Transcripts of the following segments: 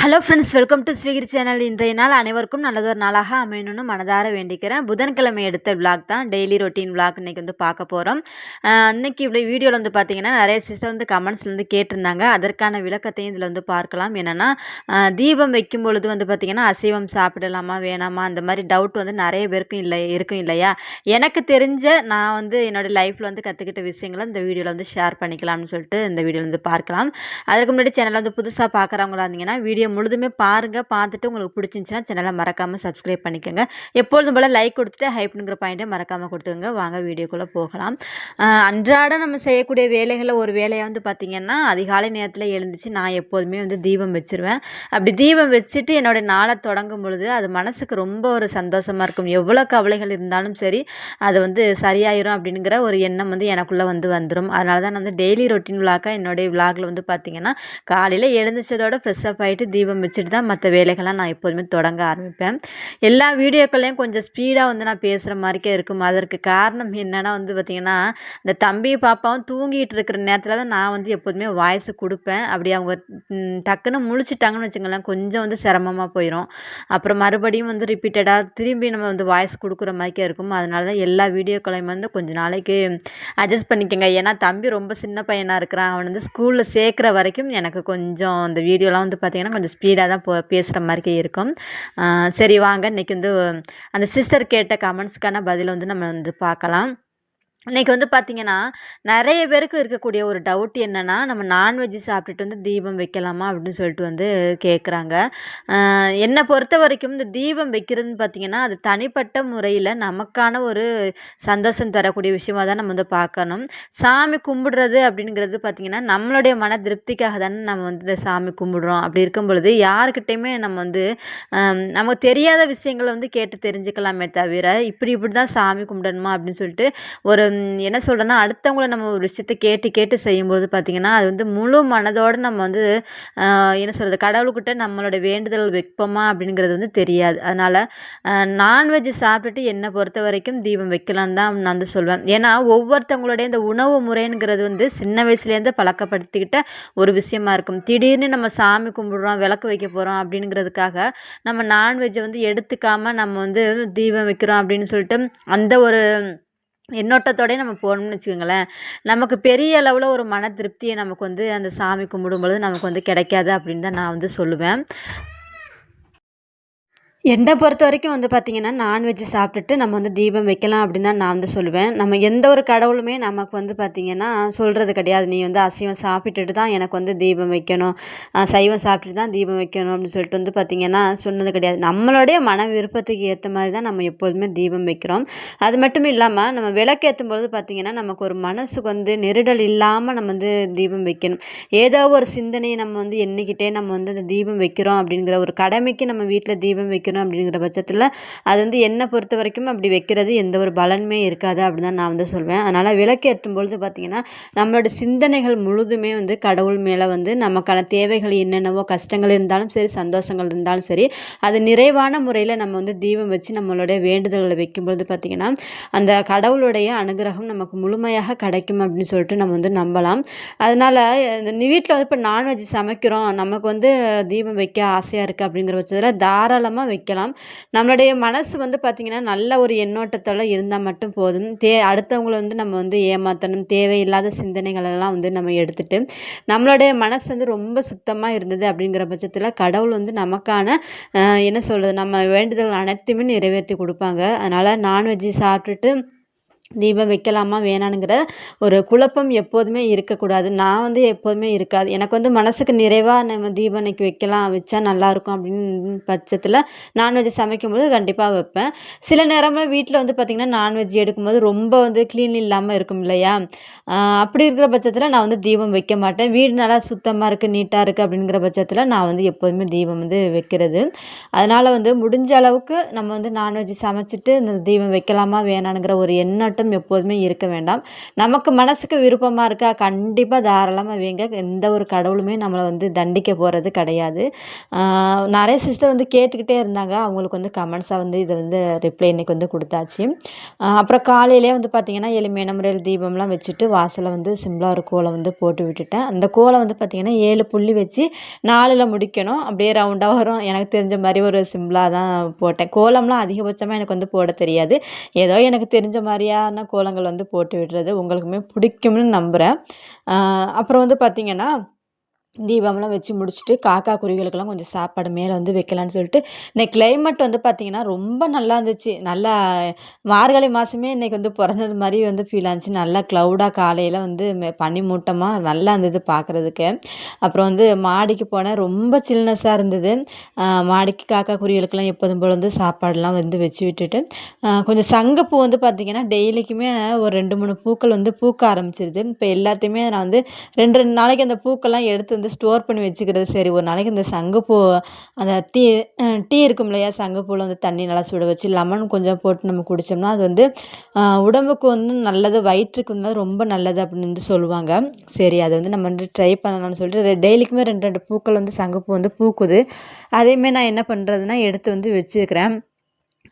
Hello friends welcome to ஸ்விகிரி channel இன்றைய நாள் அனைவருக்கும் நல்லதொரு நாளாக அமையணும்னு மனதார வேண்டிக்கிறேன். புதன்கிழமை எடுத்த விளாக் தான். டெய்லி ரொட்டீன் விளாக் இன்றைக்கி வந்து பார்க்க போகிறோம் அன்றைக்கி இப்படி வீடியோவில் வந்து பார்த்திங்கன்னா நிறைய சிஸ்டர் வந்து கமெண்ட்ஸில் வந்து கேட்டிருந்தாங்க. அதற்கான விளக்கத்தையும் இதில் வந்து பார்க்கலாம். என்னென்னா தீபம் வைக்கும் பொழுது வந்து பார்த்திங்கன்னா அசைவம் சாப்பிடலாமா வேணாமா அந்த மாதிரி டவுட் வந்து நிறைய பேருக்கும் இல்லை இருக்கும் இல்லையா? எனக்கு தெரிஞ்ச நான் வந்து என்னோடய லைஃப்பில் வந்து கற்றுக்கிட்ட விஷயங்களை இந்த வீடியோவில் வந்து ஷேர் பண்ணிக்கலாம்னு சொல்லிட்டு இந்த வீடியோவில் வந்து பார்க்கலாம். அதுக்கு முன்னாடி சேனலில் வந்து புதுசாக பார்க்குறவங்களா இருந்தீங்கன்னா வீடியோ முழுதுமே பாருங்கள் பார்த்துட்டு உங்களுக்கு பிடிச்சிருந்துச்சின்னா சேனலை மறக்காமல் சப்ஸ்கிரைப் பண்ணிக்கோங்க. எப்பொழுதும் போல் லைக் கொடுத்துட்டு ஹைப்னுங்கிற பாயிண்ட்டை மறக்காமல் கொடுத்துருங்க வாங்க வீடியோக்குள்ளே போகலாம். அன்றாடம் நம்ம செய்யக்கூடிய வேலைகளில் ஒரு வேலையை வந்து பார்த்திங்கன்னா அதிகாலை நேரத்தில் எழுந்துச்சு நான் எப்போதுமே வந்து தீபம் வச்சுருவேன். அப்படி தீபம் வச்சுட்டு என்னோடய நாளை தொடங்கும் பொழுது அது மனசுக்கு ரொம்ப ஒரு சந்தோஷமாக இருக்கும். எவ்வளோ கவலைகள் இருந்தாலும் சரி அது வந்து சரியாயிரும் அப்படிங்கிற ஒரு எண்ணம் வந்து எனக்குள்ளே வந்து வந்துடும் அதனால தான் நான் வந்து டெய்லி ரொட்டீன் விளாக்காக என்னுடைய விளாகில் வந்து பார்த்திங்கன்னா காலையில் எழுந்துச்சதோட ஃப்ரெஷ்ஷப் ஆகிட்டு தீபம் வச்சுட்டு தான் மற்ற வேலைகள்லாம் நான் எப்போதுமே தொடங்க ஆரம்பிப்பேன். எல்லா வீடியோக்கள்லையும் கொஞ்சம் ஸ்பீடாக வந்து நான் பேசுகிற மாதிரிக்கே இருக்கும். அதற்கு காரணம் என்னென்னா வந்து பார்த்திங்கன்னா இந்த தம்பி பாப்பாவும் தூங்கிட்டு இருக்கிற நேரத்தில் தான் நான் வந்து எப்போதுமே வாய்ஸ் கொடுப்பேன். அப்படி அவங்க டக்குன்னு முழிச்சிட்டாங்கன்னு வச்சுங்களேன் கொஞ்சம் வந்து சிரமமாக போயிடும் அப்புறம் மறுபடியும் வந்து ரிப்பீட்டடாக திரும்பி நம்ம வந்து வாய்ஸ் கொடுக்குற மாதிரிக்கே இருக்கும். அதனால தான் எல்லா வீடியோக்களையும் வந்து கொஞ்சம் நாளைக்கு அட்ஜஸ்ட் பண்ணிக்கோங்க. ஏன்னா தம்பி ரொம்ப சின்ன பையனாக இருக்கிறான். அவன் வந்து ஸ்கூலில் சேர்க்குற வரைக்கும் எனக்கு கொஞ்சம் அந்த வீடியோலாம் வந்து பார்த்திங்கன்னா கொஞ்சம் ஸ்பீடாக தான் போ பேசுகிற மாதிரி இருக்கும். சரி வாங்க. இன்றைக்கி வந்து அந்த சிஸ்டர் கேட்ட கமெண்ட்ஸ்க்கான பதிலை வந்து நம்ம வந்து பார்க்கலாம். இன்றைக்கி வந்து பார்த்திங்கன்னா நிறைய பேருக்கு இருக்கக்கூடிய ஒரு டவுட் என்னென்னா நம்ம நான்வெஜ் சாப்பிட்டுட்டு வந்து தீபம் வைக்கலாமா அப்படின்னு சொல்லிட்டு வந்து கேட்குறாங்க என்னை பொறுத்த வரைக்கும் இந்த தீபம் வைக்கிறதுன்னு பார்த்திங்கன்னா அது தனிப்பட்ட முறையில் நமக்கான ஒரு சந்தோஷம் தரக்கூடிய விஷயமாக தான் நம்ம வந்து பார்க்கணும். சாமி கும்பிடுறது அப்படிங்கிறது பார்த்திங்கன்னா நம்மளுடைய மன திருப்திக்காக தானே நம்ம வந்து இந்த சாமி கும்பிடுறோம். அப்படி இருக்கும் பொழுது யாருக்கிட்டையுமே நம்ம வந்து நமக்கு தெரியாத விஷயங்களை வந்து கேட்டு தெரிஞ்சுக்கலாமே தவிர இப்படி இப்படி தான் சாமி கும்பிடணுமா அப்படின்னு சொல்லிட்டு ஒரு என்ன சொல்கிறேன்னா அடுத்தவங்கள நம்ம ஒரு விஷயத்த கேட்டு கேட்டு செய்யும்போது பார்த்திங்கன்னா அது வந்து முழு மனதோடு நம்ம வந்து என்ன சொல்கிறது கடவுள்கிட்ட நம்மளோட வேண்டுதல் வைப்போமா அப்படிங்கிறது வந்து தெரியாது. அதனால் நான்வெஜ் சாப்பிட்டுட்டு என்னை பொறுத்த வரைக்கும் தீபம் வைக்கலான்னு தான் நான் வந்து சொல்வேன். ஏன்னா ஒவ்வொருத்தவங்களுடைய இந்த உணவு முறைங்கிறது வந்து சின்ன வயசுலேருந்து பழக்கப்படுத்திக்கிட்ட ஒரு விஷயமா இருக்கும். திடீர்னு நம்ம சாமி கும்பிடுறோம் விளக்கு வைக்க போகிறோம் அப்படிங்கிறதுக்காக நம்ம நான்வெஜ்ஜை வந்து எடுத்துக்காமல் நம்ம வந்து தீபம் வைக்கிறோம் அப்படின்னு சொல்லிட்டு அந்த ஒரு எண்ணோட்டத்தோடய நம்ம போனோம்னு வச்சுக்கோங்களேன். நமக்கு பெரிய அளவில் ஒரு மன திருப்தியை நமக்கு வந்து அந்த சாமி கும்பிடும்பொழுது நமக்கு வந்து கிடைக்காது அப்படின்னு தான் நான் வந்து சொல்லுவேன். என்னை பொறுத்த வரைக்கும் வந்து பார்த்திங்கன்னா நான்வெஜ் சாப்பிட்டுட்டு நம்ம வந்து தீபம் வைக்கலாம் அப்படின்னு தான் நான் வந்து சொல்லுவேன். நம்ம எந்த ஒரு கடவுளுமே நமக்கு வந்து பார்த்திங்கன்னா சொல்கிறது கிடையாது. நீ வந்து அசைவம் சாப்பிட்டுட்டு தான் எனக்கு வந்து தீபம் வைக்கணும். சைவம் சாப்பிட்டுட்டு தான் தீபம் வைக்கணும் அப்படின்னு சொல்லிட்டு வந்து பார்த்திங்கன்னா சொன்னது கிடையாது. நம்மளுடைய மன விருப்பத்துக்கு ஏற்ற மாதிரி தான் நம்ம எப்போதுமே தீபம் வைக்கிறோம். அது மட்டும் இல்லாமல் நம்ம விளக்கேற்றும் பொழுது பார்த்திங்கன்னா நமக்கு ஒரு மனசுக்கு வந்து நெருடல் இல்லாமல் நம்ம வந்து தீபம் வைக்கணும். ஏதோ ஒரு சிந்தனையை நம்ம வந்து எண்ணிக்கிட்டே நம்ம வந்து அந்த தீபம் வைக்கிறோம் அப்படிங்கிற ஒரு கடமைக்கு நம்ம வீட்டில் தீபம் வைக்கணும். வைக்கணும் அப்படிங்கிற பட்சத்தில் அது வந்து என்னை பொறுத்த வரைக்கும் அப்படி வைக்கிறது எந்த ஒரு பலனுமே இருக்காது அப்படின்னு தான் நான் வந்து சொல்வேன். அதனால் விளக்கேற்றும் பொழுது பார்த்திங்கன்னா நம்மளோட சிந்தனைகள் முழுதுமே வந்து கடவுள் மேலே வந்து நமக்கான தேவைகள் என்னென்னவோ கஷ்டங்கள் இருந்தாலும் சரி சந்தோஷங்கள் இருந்தாலும் சரி அது நிறைவான முறையில் நம்ம வந்து தீபம் வச்சு நம்மளுடைய வேண்டுதல்களை வைக்கும்பொழுது பார்த்திங்கன்னா அந்த கடவுளுடைய அனுகிரகம் நமக்கு முழுமையாக கிடைக்கும் அப்படின்னு சொல்லிட்டு நம்ம வந்து நம்பலாம். அதனால் இந்த வீட்டில் வந்து இப்போ நான்வெஜ் சமைக்கிறோம் நமக்கு வந்து தீபம் வைக்க ஆசையாக இருக்குது அப்படிங்கிற பட்சத்தில் தாராளமாக வைக்கலாம். நம்மளுடைய மனசு வந்து பார்த்திங்கன்னா நல்ல ஒரு எண்ணோட்டத்தோடு இருந்தால் மட்டும் போதும். தே அடுத்தவங்களை வந்து நம்ம வந்து ஏமாற்றணும் தேவையில்லாத சிந்தனைகளெல்லாம் வந்து நம்ம எடுத்துகிட்டு நம்மளுடைய மனசு வந்து ரொம்ப சுத்தமாக இருந்தது அப்படிங்கிற பட்சத்தில் கடவுள் வந்து நமக்கான என்ன சொல்கிறது நம்ம வேண்டுதல் அனைத்துமே நிறைவேற்றி கொடுப்பாங்க. அதனால் நான்வெஜ்ஜு சாப்பிட்டுட்டு தீபம் வைக்கலாமா வேணானுங்கிற ஒரு குழப்பம் எப்போதுமே இருக்கக்கூடாது. நான் வந்து எப்போதுமே இருக்காது. எனக்கு வந்து மனசுக்கு நிறைவாக நம்ம தீபம் அன்னைக்கு வைக்கலாம் வச்சா நல்லாயிருக்கும் அப்படின்னு பட்சத்தில் நான்வெஜ் சமைக்கும்போது கண்டிப்பாக வைப்பேன். சில நேரங்களில் வீட்டில் வந்து பார்த்திங்கன்னா நான்வெஜ் எடுக்கும்போது ரொம்ப வந்து க்ளீன் இல்லாமல் இருக்கும் இல்லையா? அப்படி இருக்கிற பட்சத்தில் நான் வந்து தீபம் வைக்க மாட்டேன். வீடு நல்லா சுத்தமாக இருக்குது நீட்டாக இருக்குது அப்படிங்கிற பட்சத்தில் நான் வந்து எப்போதுமே தீபம் வந்து வைக்கிறது. அதனால் வந்து முடிஞ்ச அளவுக்கு நம்ம வந்து நான்வெஜ் சமைச்சிட்டு இந்த தீபம் வைக்கலாமா வேணானுங்கிற ஒரு எண்ணம் மட்டும் எப்போதுமே இருக்க வேண்டாம். நமக்கு மனசுக்கு விருப்பமாக இருக்கா? கண்டிப்பாக தாராளமாக வைங்க. எந்த ஒரு கடவுளுமே நம்மளை வந்து தண்டிக்க போகிறது கிடையாது. நிறைய சிஸ்டர் வந்து கேட்டுக்கிட்டே இருந்தாங்க. அவங்களுக்கு வந்து கமெண்ட்ஸாக வந்து இதை வந்து ரிப்ளை இன்னைக்கு வந்து கொடுத்தாச்சு. அப்புறம் காலையிலே வந்து பார்த்திங்கன்னா எளிமையான முறையில் தீபம்லாம் வச்சுட்டு வாசலில் வந்து சிம்பிளாக ஒரு கோலம் வந்து போட்டு விட்டுட்டேன். அந்த கோலம் வந்து பார்த்திங்கன்னா ஏழு புள்ளி வச்சு நாலில் முடிக்கணும். அப்படியே ரவுண்டாக வரும். எனக்கு தெரிஞ்ச மாதிரி ஒரு சிம்பிளாக தான் போட்டேன். கோலம்லாம் அதிகபட்சமாக எனக்கு வந்து போட தெரியாது. ஏதோ எனக்கு தெரிஞ்ச சாதாரண கோலங்கள் வந்து போட்டு விடுறது உங்களுக்குமே பிடிக்கும்னு நம்புகிறேன் அப்புறம் வந்து பார்த்திங்கன்னா தீபம்லாம் வச்சு முடிச்சுட்டு காக்கா குருவிகளுக்கெல்லாம் கொஞ்சம் சாப்பாடு மேலே வந்து வைக்கலான்னு சொல்லிட்டு இன்னைக்கு கிளைமேட் வந்து பார்த்திங்கன்னா ரொம்ப நல்லா இருந்துச்சு. நல்லா மார்கழி மாதமே இன்னைக்கு வந்து பிறந்தது மாதிரி வந்து ஃபீல் ஆச்சு. நல்லா க்ளவுடாக காலையில் வந்து பனி மூட்டமாக நல்லா இருந்தது பார்க்குறதுக்கு அப்புறம் வந்து மாடிக்கு போனேன். ரொம்ப சில்னஸாக இருந்தது. மாடிக்கு காக்கா குருவிகளுக்கெல்லாம் எப்போதும் போல் வந்து சாப்பாடுலாம் வந்து வச்சு விட்டுட்டு கொஞ்சம் சங்கப்பூ வந்து பார்த்திங்கன்னா டெய்லிக்குமே ஒரு ரெண்டு மூணு பூக்கள் வந்து பூக்க ஆரம்பிச்சிருது. இப்போ எல்லாத்தையுமே நான் வந்து ரெண்டு ரெண்டு நாளைக்கு அந்த பூக்கள்லாம் எடுத்து வந்து ஸ்டோர் பண்ணி வச்சுக்கிறது. சரி ஒரு நாளைக்கு இந்த சங்குப்பூ அந்த டீ டீ இருக்கும் இல்லையா? சங்குப்பூவில் வந்து தண்ணி நல்லா சுட வச்சு லெமன் கொஞ்சம் போட்டு நம்ம குடித்தோம்னா அது வந்து உடம்புக்கு வந்து நல்லது வயிற்றுக்கு வந்து ரொம்ப நல்லது அப்படின்னு வந்து சொல்லுவாங்க. சரி அதை வந்து நம்ம வந்து ட்ரை பண்ணலாம்னு சொல்லிட்டு டெய்லிக்குமே ரெண்டு ரெண்டு பூக்கள் வந்து சங்குப்பூ வந்து பூக்குது. அதேமாரி நான் என்ன பண்ணுறதுன்னா எடுத்து வந்து வச்சுருக்கிறேன்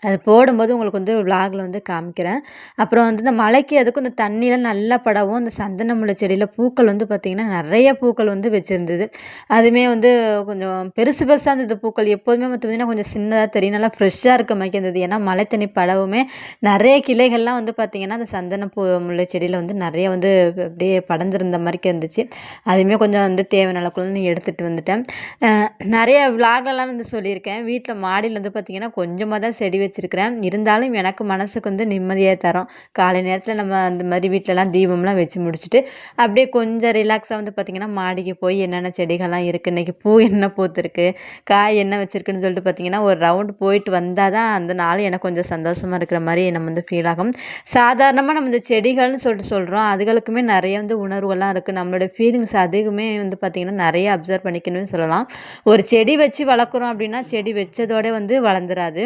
அது போடும்போது உங்களுக்கு வந்து விலாகில் வந்து காமிக்கிறேன். அப்புறம் வந்து இந்த மலைக்கு அதுக்கும் இந்த தண்ணியெலாம் நல்லா படவும் அந்த சந்தன முல்லை செடியில் பூக்கள் வந்து பார்த்திங்கன்னா நிறைய பூக்கள் வந்து வச்சுருந்தது. அதுவுமே வந்து கொஞ்சம் பெருசு பெருசாக இருந்தது பூக்கள். எப்போதுமே பார்த்திங்கன்னா கொஞ்சம் சின்னதாக தெரியும். நல்லா ஃப்ரெஷ்ஷாக இருக்க மாதிரி இருந்தது. ஏன்னா மலை தண்ணி படவுமே நிறைய கிளைகள்லாம் வந்து பார்த்திங்கன்னா அந்த சந்தன பூ முல்லை செடியில் வந்து நிறைய வந்து அப்படியே படர்ந்துருந்த மாதிரி இருந்துச்சு. அதுவுமே கொஞ்சம் வந்து தேவையான அளவுக்குள்ள எடுத்துகிட்டு வந்துட்டேன். நிறைய விலாகெல்லாம் வந்து சொல்லியிருக்கேன். வீட்டில் மாடியில் வந்து பார்த்திங்கன்னா கொஞ்சமாக தான் செடி வச்சுருக்கிறேன். இருந்தாலும் எனக்கு மனசுக்கு வந்து நிம்மதியாக தரும். காலை நேரத்தில் நம்ம அந்த மாதிரி வீட்டிலலாம் தீபம்லாம் வச்சு முடிச்சுட்டு அப்படியே கொஞ்சம் ரிலாக்ஸாக வந்து பார்த்திங்கன்னா மாடிக்கு போய் என்னென்ன செடிகள்லாம் இருக்குது இன்றைக்கி பூ என்ன பூத்துருக்கு காய் என்ன வச்சுருக்குன்னு சொல்லிட்டு பார்த்திங்கன்னா ஒரு ரவுண்டு போயிட்டு வந்தால் தான் அந்த நாள் எனக்கு கொஞ்சம் சந்தோஷமாக இருக்கிற மாதிரி நம்ம வந்து ஃபீல் ஆகும். சாதாரணமாக நம்ம இந்த செடிகள்னு சொல்லிட்டு சொல்கிறோம் அதுகளுக்குமே நிறைய வந்து உணர்வுகள்லாம் இருக்குது நம்மளோட ஃபீலிங்ஸ் அதுக்குமே வந்து பார்த்திங்கன்னா நிறைய அப்சர்வ் பண்ணிக்கணும்னு சொல்லலாம். ஒரு செடி வச்சு வளர்க்குறோம் அப்படின்னா செடி வச்சதோட வந்து வளர்ந்துராது.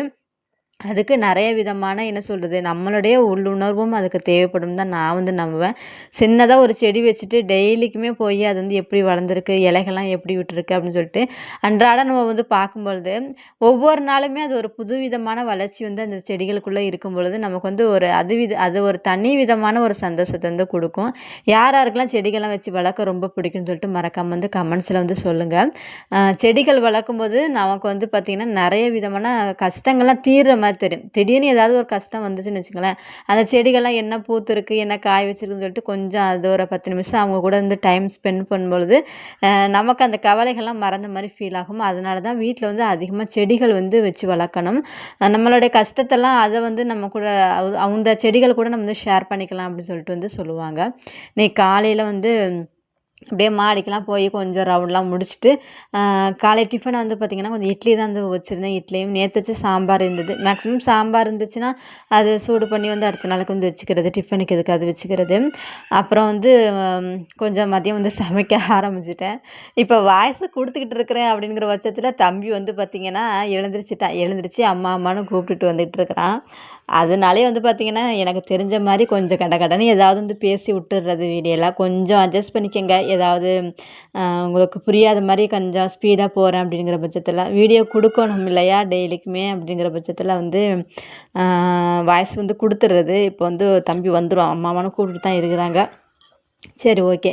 அதுக்கு நிறைய விதமான என்ன சொல்கிறது நம்மளுடைய உள்ளுணர்வும் அதுக்கு தேவைப்படும் தான் நான் வந்து நம்புவேன். சின்னதாக ஒரு செடி வச்சுட்டு டெய்லிக்குமே போய் அது வந்து எப்படி வளர்ந்துருக்கு இலைகள்லாம் எப்படி விட்டுருக்கு அப்படின்னு சொல்லிட்டு அன்றாட நம்ம வந்து பார்க்கும்பொழுது ஒவ்வொரு நாளுமே அது ஒரு புது விதமான வளர்ச்சி வந்து அந்த செடிகளுக்குள்ளே இருக்கும் பொழுது நமக்கு வந்து ஒரு அது வித அது ஒரு தனி விதமான ஒரு சந்தோஷத்தை வந்து கொடுக்கும். யார் யாருக்கெல்லாம் செடிகள்லாம் வச்சு வளர்க்க ரொம்ப பிடிக்கும்னு சொல்லிட்டு மறக்காமல் வந்து கமெண்ட்ஸில் வந்து சொல்லுங்கள் செடிகள் வளர்க்கும்போது நமக்கு வந்து பார்த்திங்கன்னா நிறைய விதமான கஷ்டங்கள்லாம் தீர்ற மாதிரி தெரியும். திடீர்னு ஏதாவது ஒரு கஷ்டம் வந்துச்சுன்னு வச்சுக்கோங்களேன். அந்த செடிகள்லாம் என்ன பூத்துருக்கு என்ன காய் வச்சிருக்குன்னு சொல்லிட்டு கொஞ்சம் அது ஒரு பத்து நிமிஷம் அவங்க கூட வந்து டைம் ஸ்பெண்ட் பண்ணும்பொழுது நமக்கு அந்த கவலைகள்லாம் மறந்த மாதிரி ஃபீல் ஆகும். அதனால தான் வீட்டில் வந்து அதிகமாக செடிகள் வந்து வச்சு வளர்க்கணும். நம்மளுடைய கஷ்டத்தெல்லாம் அதை வந்து நம்ம கூட அந்த செடிகள் கூட நம்ம வந்து ஷேர் பண்ணிக்கலாம் அப்படின்னு சொல்லிட்டு வந்து சொல்லுவாங்க. நீ காலையில் வந்து அப்படியே மாடிக்கெலாம் போய் கொஞ்சம் ரவுண்ட்லாம் முடிச்சுட்டு காலை டிஃபனை வந்து பார்த்திங்கன்னா கொஞ்சம் இட்லி தான் வந்து வச்சுருந்தேன் இட்லியும் நேற்று வச்சு சாம்பார் இருந்தது. மேக்ஸிமம் சாம்பார் இருந்துச்சுன்னா அது சூடு பண்ணி வந்து அடுத்த நாளுக்கு வந்து வச்சுக்கிறது டிஃபனுக்கு எதுக்கு அது வச்சுக்கிறது. அப்புறம் வந்து கொஞ்சம் மதியம் வந்து சமைக்க ஆரம்பிச்சிட்டேன். இப்போ வாய்ஸ் கொடுத்துக்கிட்டு இருக்கிறேன் அப்படிங்கிற பட்சத்தில் தம்பி வந்து பார்த்திங்கன்னா எழுந்திரிச்சிட்டான். எழுந்திரிச்சு அம்மா அம்மான்னு கூப்பிட்டுட்டு வந்துட்டு இருக்கிறான். அதனாலே வந்து பார்த்திங்கன்னா எனக்கு தெரிஞ்ச மாதிரி கொஞ்சம் கட கடன்னு ஏதாவது வந்து பேசி விட்டுறது வீடியோலாம் கொஞ்சம் அட்ஜஸ்ட் பண்ணிக்கங்க. ஏதாவது உங்களுக்கு புரியாத மாதிரி கொஞ்சம் ஸ்பீடாக போகிறேன் அப்படிங்கிற பட்சத்தில் வீடியோ கொடுக்கணும் இல்லையா டெய்லிக்குமே அப்படிங்கிற பட்சத்தில் வந்து வாய்ஸ் வந்து கொடுத்துட்றது இப்போ வந்து தம்பி வந்துடும் அம்மாவானு கூப்பிட்டு தான் இருக்கிறாங்க. சரி ஓகே.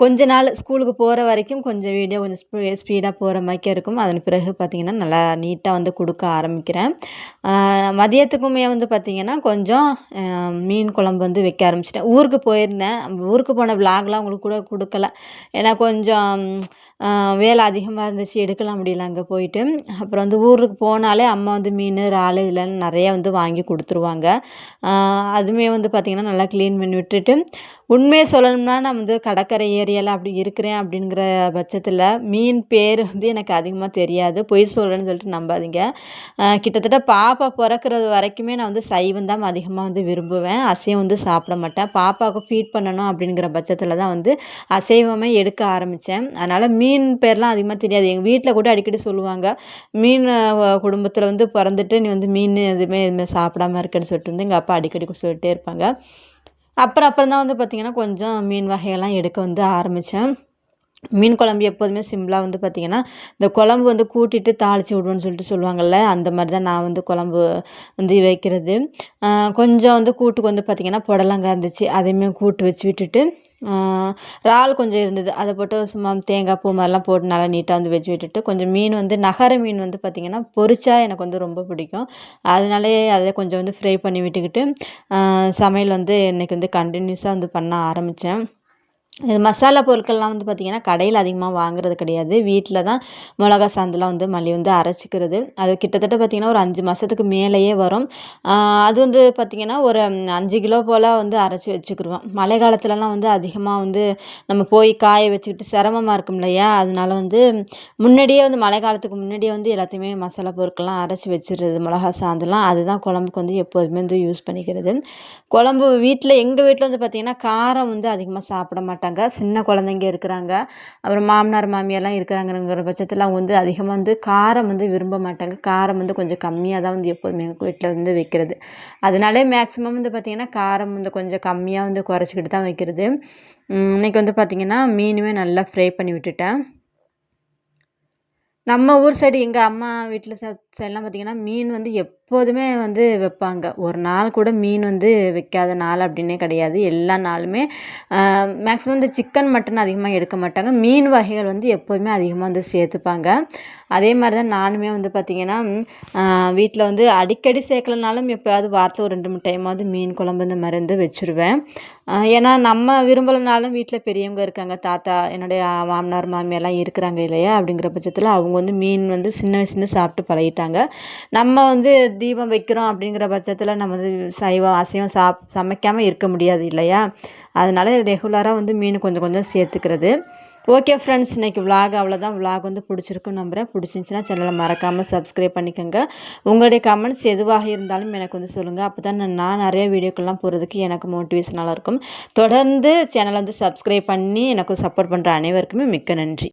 கொஞ்ச நாள் ஸ்கூலுக்கு போகிற வரைக்கும் கொஞ்சம் வீடியோ கொஞ்சம் ஸ்பீ ஸ்பீடாக போகிற மாதிரி இருக்கும். அதன் பிறகு பார்த்திங்கன்னா நல்லா நீட்டாக வந்து கொடுக்க ஆரம்பிக்கிறேன். மதியத்துக்குமே வந்து பார்த்திங்கன்னா கொஞ்சம் மீன் குழம்பு வந்து வைக்க ஆரம்பிச்சிட்டேன். ஊருக்கு போயிருந்தேன். ஊருக்கு போன விளாக்லாம் உங்களுக்கு கூட கொடுக்கல. ஏன்னா கொஞ்சம் வேலை அதிகமாக இருந்துச்சு. எடுக்கலாம் முடியல அங்கே போயிட்டு. அப்புறம் வந்து ஊருக்கு போனாலே அம்மா வந்து மீன் இறால் இதெல்லாம் நிறையா வந்து வாங்கி கொடுத்துருவாங்க. அதுவுமே வந்து பார்த்திங்கன்னா நல்லா க்ளீன் பண்ணி விட்டுட்டு உண்மையை சொல்லணும்னா நான் வந்து கடற்கரை ஏரியாவில் அப்படி இருக்கிறேன் அப்படிங்கிற பட்சத்தில் மீன் பேர் வந்து எனக்கு அதிகமாக தெரியாது. பொய் சொல்கிறேன்னு சொல்லிட்டு நம்பாதீங்க. கிட்டத்தட்ட பாப்பா பிறக்கிறது வரைக்குமே நான் வந்து சைவம் தான் அதிகமாக வந்து விரும்புவேன். அசைவம் வந்து சாப்பிட மாட்டேன். பாப்பாவுக்கு ஃபீட் பண்ணணும் அப்படிங்கிற பட்சத்தில் தான் வந்து அசைவமே எடுக்க ஆரம்பித்தேன் அதனால் மீன் பேர்லாம் அதிகமாக தெரியாது. எங்கள் வீட்டில் கூட அடிக்கடி சொல்லுவாங்க மீன் குடும்பத்தில் வந்து பிறந்துட்டு நீ வந்து மீன் எதுவுமே எதுவுமே சாப்பிடாம இருக்கேன்னு சொல்லிட்டு வந்து எங்கள் அப்பா அடிக்கடி சொல்லிட்டே இருப்பாங்க. அப்புறம் அப்புறம் தான் வந்து பார்த்திங்கன்னா கொஞ்சம் மீன் வகையெல்லாம் எடுக்க வந்து ஆரம்பித்தேன் மீன் குழம்பு எப்போதுமே சிம்பிளாக வந்து பார்த்திங்கன்னா இந்த குழம்பு வந்து கூட்டிட்டு தாளித்து விடுவேன்னு சொல்லிட்டு சொல்லுவாங்கள்ல அந்த மாதிரி தான் நான் வந்து குழம்பு வந்து வைக்கிறது. கொஞ்சம் வந்து கூட்டுக்கு வந்து பார்த்திங்கன்னா புடலங்காய் இருந்துச்சு அதையுமே கூட்டு வச்சு விட்டுட்டு இறால் கொஞ்சம் இருந்தது. அதை போட்டு சும்மா தேங்காய் பூ மாதிரிலாம் போட்டு நல்லா நீட்டாக வந்து வச்சு விட்டுட்டு கொஞ்சம் மீன் வந்து நகர மீன் வந்து பார்த்திங்கன்னா பொரிச்சா எனக்கு வந்து ரொம்ப பிடிக்கும். அதனாலே அதை கொஞ்சம் வந்து ஃப்ரை பண்ணி விட்டுக்கிட்டு சமையல் வந்து இன்றைக்கி வந்து கண்டினியூஸாக வந்து பண்ண ஆரம்பித்தேன் இது மசாலா பொருட்கள்லாம் வந்து பார்த்திங்கன்னா கடையில் அதிகமாக வாங்குறது கிடையாது. வீட்டில் தான் மிளகா சாந்தெலாம் வந்து மல்லி வந்து அரைச்சிக்கிறது. அது கிட்டத்தட்ட பார்த்திங்கன்னா ஒரு அஞ்சு மாதத்துக்கு மேலேயே வரும். அது வந்து பார்த்திங்கன்னா ஒரு அஞ்சு கிலோ போல் வந்து அரைச்சி வச்சுக்கிடுவோம் மழை காலத்துலலாம் வந்து அதிகமாக வந்து நம்ம போய் காய வச்சுக்கிட்டு சிரமமாக இருக்கும் இல்லையா? அதனால வந்து முன்னாடியே வந்து மழை காலத்துக்கு முன்னாடியே வந்து எல்லாத்தையுமே மசாலா பொருட்கள்லாம் அரைச்சி வச்சிடுறது மிளகா சாந்தெல்லாம் அதுதான் குழம்புக்கு வந்து எப்போதுமே வந்து யூஸ் பண்ணிக்கிறது. குழம்பு வீட்டில் எங்கள் வீட்டில் வந்து பார்த்திங்கன்னா காரம் வந்து அதிகமாக சாப்பிட மாட்டாங்க. சின்ன குழந்தைங்க இருக்கிறாங்க. அப்புறம் மாமனார் மாமியெல்லாம் இருக்கிறாங்கங்கிற பட்சத்தில் அவங்க வந்து அதிகமாக வந்து காரம் வந்து விரும்ப மாட்டாங்க. காரம் வந்து கொஞ்சம் கம்மியாக தான் வந்து எப்போதுமே எங்கள் வீட்டில் வந்து வைக்கிறது. அதனாலே மேக்ஸிமம் வந்து பார்த்திங்கன்னா காரம் வந்து கொஞ்சம் கம்மியாக வந்து குறைச்சிக்கிட்டு தான் வைக்கிறது. இன்றைக்கி இன்னைக்கு வந்து பார்த்திங்கன்னா மீனுமே நல்லா ஃப்ரை பண்ணி விட்டுட்டேன். நம்ம ஊர் சைடு எங்கள் அம்மா வீட்டில் ச சைட்லாம் பார்த்திங்கன்னா மீன் வந்து எப்போதுமே வந்து வைப்பாங்க. ஒரு நாள் கூட மீன் வந்து வைக்காத நாள் அப்படின்னே கிடையாது. எல்லா நாளுமே மேக்ஸிமம் இந்த சிக்கன் மட்டன் அதிகமாக எடுக்க மாட்டாங்க. மீன் வகைகள் வந்து எப்போதுமே அதிகமாக வந்து சேர்த்துப்பாங்க. அதே மாதிரி தான் நானுமே வந்து பார்த்திங்கன்னா வீட்டில் வந்து அடிக்கடி சேர்க்கலனாலும் எப்போயாவது வாரத்தில் ஒரு ரெண்டு மூணு டைமாவது மீன் குழம்பு இந்த மாதிரி வந்து வச்சுருவேன். ஏன்னா நம்ம விரும்பலைனாலும் வீட்டில் பெரியவங்க இருக்காங்க. தாத்தா என்னுடைய மாமனார் மாமியெல்லாம் இருக்கிறாங்க இல்லையா? அப்படிங்கிற பட்சத்தில் அவங்க வந்து மீன் வந்து சின்ன வயசுலேருந்து சாப்பிட்டு பழகிட்டாங்க. நம்ம வந்து தீபம் வைக்கிறோம் அப்படிங்கிற பட்சத்தில் நம்ம வந்து சைவம் அசைவம் சாப் சமைக்காமல் இருக்க முடியாது இல்லையா? அதனால ரெகுலராக வந்து மீன் கொஞ்சம் கொஞ்சம் சேர்த்துக்கிறது. ஓகே ஃப்ரெண்ட்ஸ் இன்றைக்கி vlog அவ்வளோதான் விளாக் வந்து பிடிச்சிருக்குன்னு நம்புகிறேன் பிடிச்சிருந்துச்சின்னா சேனலை மறக்காமல் சப்ஸ்கிரைப் பண்ணிக்கோங்க. உங்களுடைய கமெண்ட்ஸ் எதுவாக இருந்தாலும் எனக்கு வந்து சொல்லுங்கள் அப்போ தான் நான் நிறைய வீடியோக்கெல்லாம் போகிறதுக்கு எனக்கு மோட்டிவேஷனாக இருக்கும். தொடர்ந்து சேனலை வந்து சப்ஸ்கிரைப் பண்ணி எனக்கு சப்போர்ட் பண்ணுற அனைவருக்குமே மிக்க நன்றி.